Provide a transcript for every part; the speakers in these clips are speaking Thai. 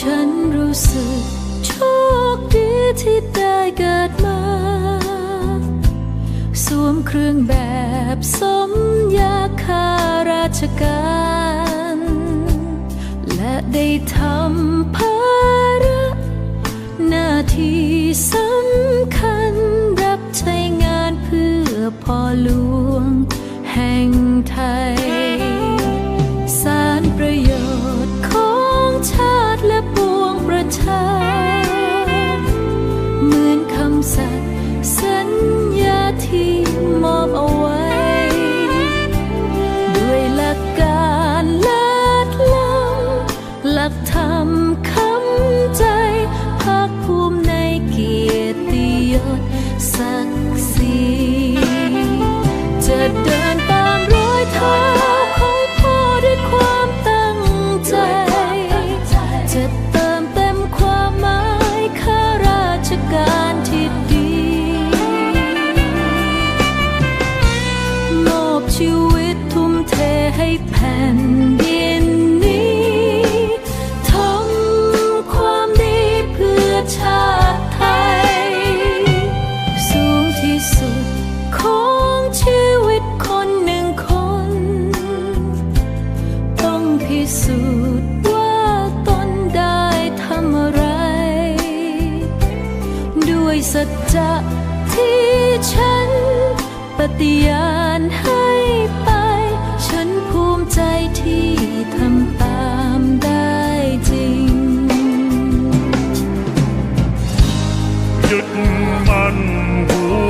ฉันรู้สึกโชคดีที่ได้เกิดมา สวมเครื่องแบบสมยาคาราชการ และได้ทำภาระหน้าที่สำคัญ วิตทุ่มเทให้แผ่นดินนี้ทำความดีเพื่อชาติไทย สูงที่สุดของชีวิตคนหนึ่งคน ต้องพิสูจน์ว่าตนได้ทำอะไร ด้วยสัจจะที่ฉัน ปฏิญาณให้ไป ฉันภูมิใจที่ทำตามได้จริงยุดมันหัว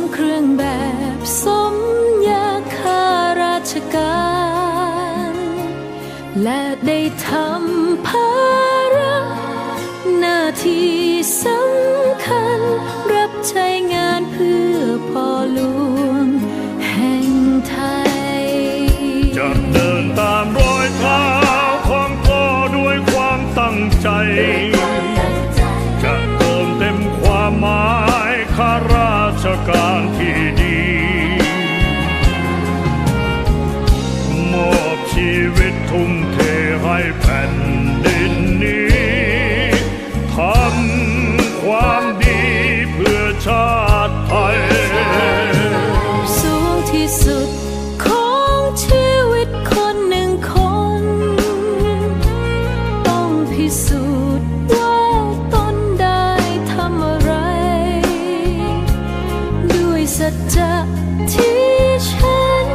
มเครื่องแบบสมยาคาราชการ และได้ทำภาระหน้าที่สำคัญ รับใช้งานเพื่อพ่อหลวงแห่งไทย จะเดินตามรอยเท้าของพ่อด้วยความตั้งใจ สุดของชีวิตคนหนึ่งคน ต้องพิสูจน์ว่าตนได้ทำอะไร ด้วยสัจจะที่ฉัน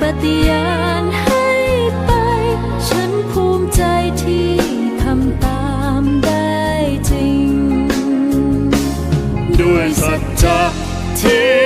ปฏิญาณให้ไป ฉันภูมิใจที่ทำตามได้จริง ด้วยสัจจะที่